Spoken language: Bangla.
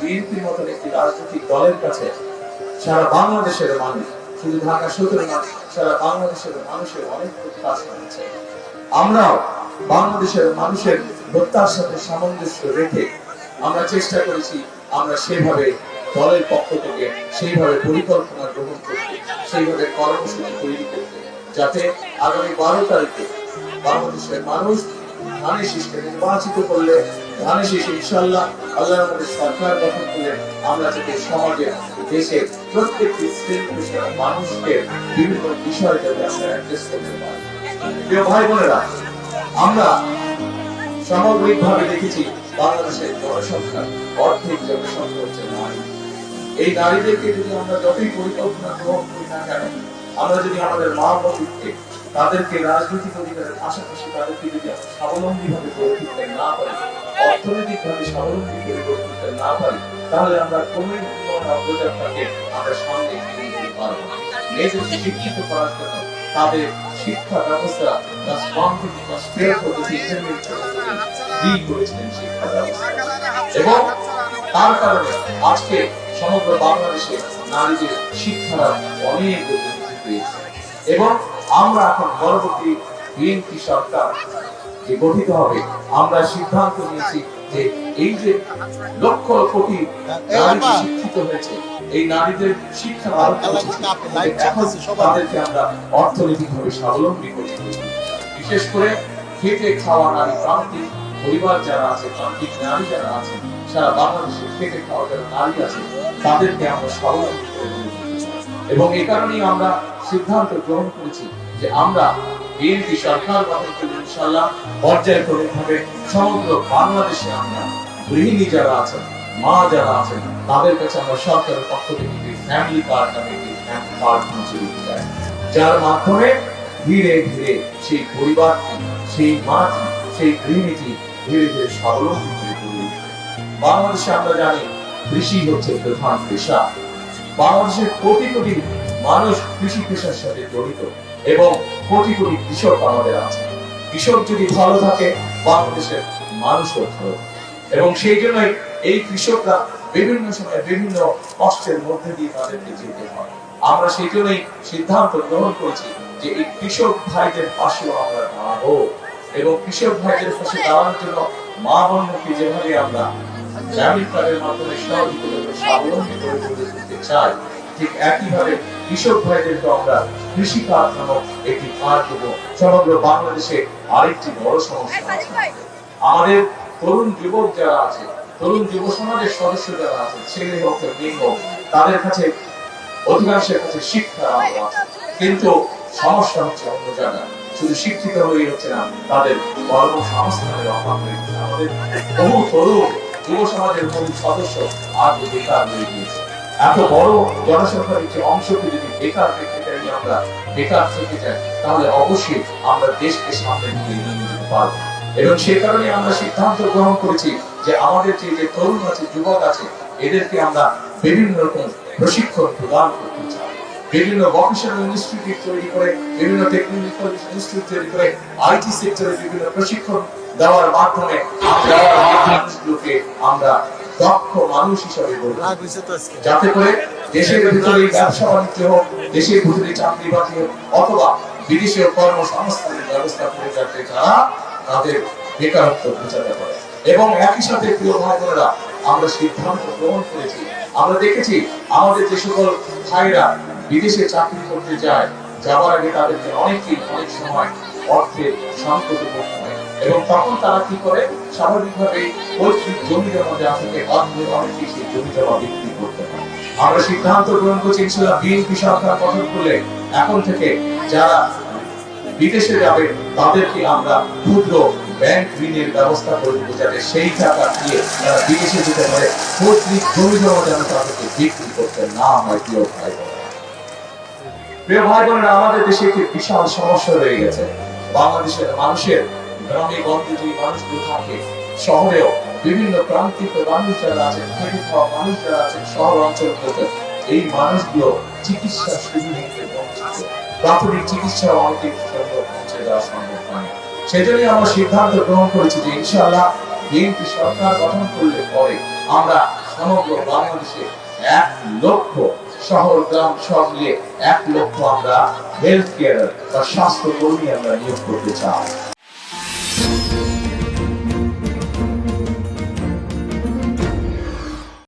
বিএনপির মতন একটি রাজনৈতিক দলের কাছে সারা বাংলাদেশের মানুষ, শুধু ঢাকা সতেরো সারা বাংলাদেশের মানুষের অনেক প্রত্যাশা আছে আমরাও বাংলাদেশের মানুষের প্রত্যাশার সাথে সামঞ্জস্য রেখে আমরা চেষ্টা করেছি, আমরা সেভাবে দলের পক্ষ থেকে সেইভাবে পরিকল্পনা গ্রহণ করতে, সেইভাবে কর্মসূচি তৈরি করতে, যাতে আগামী বারো তারিখে বাংলাদেশের মানুষ ধানের শীষকে নির্বাচিত করলে ধানের শীষ ইনশাল্লাহ আল্লাহ আমাদের সরকার গঠন করলে আমরা যাতে সমাজে দেশের প্রত্যেকটি শ্রেণি মানুষকে বিভিন্ন বিষয় যাতে আমরা অ্যাড্রেস করতে পারি। ভাই বোনেরা, আমরা সামগ্রিকভাবে দেখেছি বাংলাদেশের জনসংখ্যা অর্ধেক জনসংখ্যা হচ্ছে নারী। এই নারীদেরকে যদি আমরা যতই পরিকল্পনা গ্রহণ করি না কেন, আমরা যদি আমাদের মা বাবাকে তাদেরকে রাজনৈতিক অধিকারের পাশাপাশি তাদেরকে যদি আমরা স্বাবলম্বী ভাবে গড়ে তুলতে না পারি অর্থনৈতিক ভাবে স্বাবলম্বী করে গড়ে তুলতে না পারি, তাহলে আমরা উন্নয়ন অগ্রযাত্রাকে আমরা সামনে এগিয়ে নিতে না। শিক্ষিত করার জন্য তাদের শিক্ষা ব্যবস্থা পর্যন্ত ইন্টারমিডিয়েট করেছিলেন শিক্ষা ব্যবস্থা। এবং তার কারণে আজকে সমগ্র বাংলাদেশে নারীদের শিক্ষার অনেক এবং আমরা এখন পরবর্তী বিএনপি সরকার যে গঠিত হবে আমরা সিদ্ধান্ত নিয়েছি যে এই যে লক্ষ কোটি নারী শিক্ষিত হয়েছে এই নারীদের শিক্ষা তাদেরকে আমরা অর্থনৈতিকভাবে স্বাবলম্বী করতে বিশেষ করে খেটে খাওয়া নারী প্রান্তিক পরিবার যারা আছে প্রান্তিক নারী যারা আছে সারা বাংলাদেশে খেটে খাওয়া যারা নারী আছে তাদেরকে আমরা স্বাবলম্বী করে এবং এই কারণেই আমরা সিদ্ধান্ত গ্রহণ করেছি যে আমরা বিএনপি সরকার গঠন করে ইনশাল্লাহ পর্যায়ক্রমিকভাবে সমগ্র বাংলাদেশে আমরা গৃহিণী যারা আছেন, মা যারা আছেন, তাদের কাছে আমরা সরকারের পক্ষ থেকে একটি ফ্যামিলি কার্ড নামে একটি ফ্যামিলি কার্ড পৌঁছে দিতে চাই। যার মাধ্যমে ধীরে ধীরে সেই পরিবারটি সেই মাটি সেই গৃহিণীটি ধীরে ধীরে স্বাবলম্বী হয়ে গড়ে। বাংলাদেশে আমরা জানি কৃষি হচ্ছে প্রধান পেশা। বাংলাদেশের কোটি কোটি মানুষ কৃষি পেশার সাথে জড়িত এবং কোটি কোটি কৃষক আমাদের আছে। কৃষক যদি ভালো থাকে, বাংলাদেশের মানুষও ভালো। এবং সেই জন্যই এই কৃষকরা বিভিন্ন সময় বিভিন্ন কষ্টের মধ্যে দিয়ে তাদেরকে যেতে হয়। আমরা সেই জন্যই সিদ্ধান্ত গ্রহণ করেছি যে এই কৃষক ভাইদের পাশেও আমরা দাঁড়াবো। এবং কৃষক ভাইদের পাশে দাঁড়ানোর জন্য মা বোনকে যেভাবে আমরা গ্রামীণ কার্ডের মাধ্যমে সহযোগিতা স্বাবলম্বী করে তুলে তুলতে চাই, ঠিক একইভাবে কৃষক ভাইদেরকে আমরা একটি সমগ্র বাংলাদেশে আরেকটি বড় সমস্যা আমাদের তরুণ যুবক যারা আছে, তরুণ যুব সমাজের সদস্য যারা আছে, ছেলে হোক মেয়ে হোক, তাদের কাছে, অধিকাংশের কাছে শিক্ষা কিন্তু সমস্যা হচ্ছে অন্য জায়গায়। শুধু শিক্ষিত হয়ে হচ্ছে না, তাদের কর্মসংস্থানের অভাব রয়েছে। আমাদের বহু তরুণ যুব সমাজের সদস্য আজ বেকার হয়ে গিয়েছে। এত বড় জনসংখ্যার একটি অংশকে যদি বেকার দেখতে চাই আমরা বেকার থেকে চাই তাহলে অবশ্যই আমরা দেশকে সামনে নিয়ে যেতে পারব। এবং সে কারণে আমরা সিদ্ধান্ত গ্রহণ করেছি যে আমাদের যে যে তরুণ আছে যুবক আছে এদেরকে আমরা বিভিন্ন রকম প্রশিক্ষণ প্রদান করতে চাই। বিভিন্ন ভকেশনাল ইনস্টিটিউট তৈরি করে বিভিন্ন টেকনোলজিক্যাল ইনস্টিটিউট তৈরি করে আইটি সেক্টরে বিভিন্ন প্রশিক্ষণ দেওয়ার মাধ্যমে আমরা মানুষগুলোকে আমরা দক্ষ মানুষ হিসাবে গড়ে যাতে করে দেশের ভিতরে ব্যবসা বাণিজ্য হোক, দেশের ভিতরে চাকরি বাকরি অথবা বিদেশে কর্মসংস্থানের ব্যবস্থা করে যাতে তারা তাদের বেকারত্ব এবং একই সাথে, প্রিয় ভাই বোনেরা আমরা সিদ্ধান্ত গ্রহণ করেছি। আমরা দেখেছি, আমাদের যে সকল ভাইরা বিদেশে চাকরি করতে যায় যাওয়ার আগে তাদেরকে অনেকেই অনেক সময় অর্থের সংকটে পড়তে হয়। এবং তখন তারা কি করে? স্বাভাবিকভাবে পৈতৃক জমি জমা দেওয়া থেকে অনেকেই জমি জমা বিক্রি করতে আমরা সিদ্ধান্ত গ্রহণ করছি ইনশাল্লাহ বিএনপি সরকার গঠন করলে। এখন থেকে যারা বিদেশে যাবে, তাদেরকে আমরা ক্ষুদ্র ব্যাংক ঋণের ব্যবস্থা করে দেবো, যাতে সেই টাকা দিয়ে তারা বিদেশে যেতে পারে, পৈতৃক জমি জমা যেন তাদেরকে বিক্রি করতে না হয়, প্রিয় ভাই প্রিয় ভাই বোনেরা, আমাদের দেশে একটি বিশাল সমস্যা রয়ে গেছে। বাংলাদেশের মানুষের গ্রামে গঞ্জে যে মানুষগুলো থাকে, শহরেও বিভিন্ন প্রান্তিক মানুষ যারা আছেন খেটে খাওয়া মানুষ যারা আছেন শহর অঞ্চলগুলোতে এই মানুষগুলো চিকিৎসা সুবিধা থেকে বঞ্চিত প্রাথমিক চিকিৎসা অনেকের জন্য পৌঁছে দেওয়া সম্ভব নয় সেজন্যই আমরা সিদ্ধান্ত গ্রহণ করেছি যে ইনশাআল্লাহ বিএনপি সরকার গঠন করলে পরে আমরা সমগ্র বাংলাদেশে এক লক্ষ শহর, গ্রাম সব মিলিয়ে এক লক্ষ আমরা হেলথ কেয়ার বা স্বাস্থ্য কর্মী আমরা নিয়োগ করতে চাই।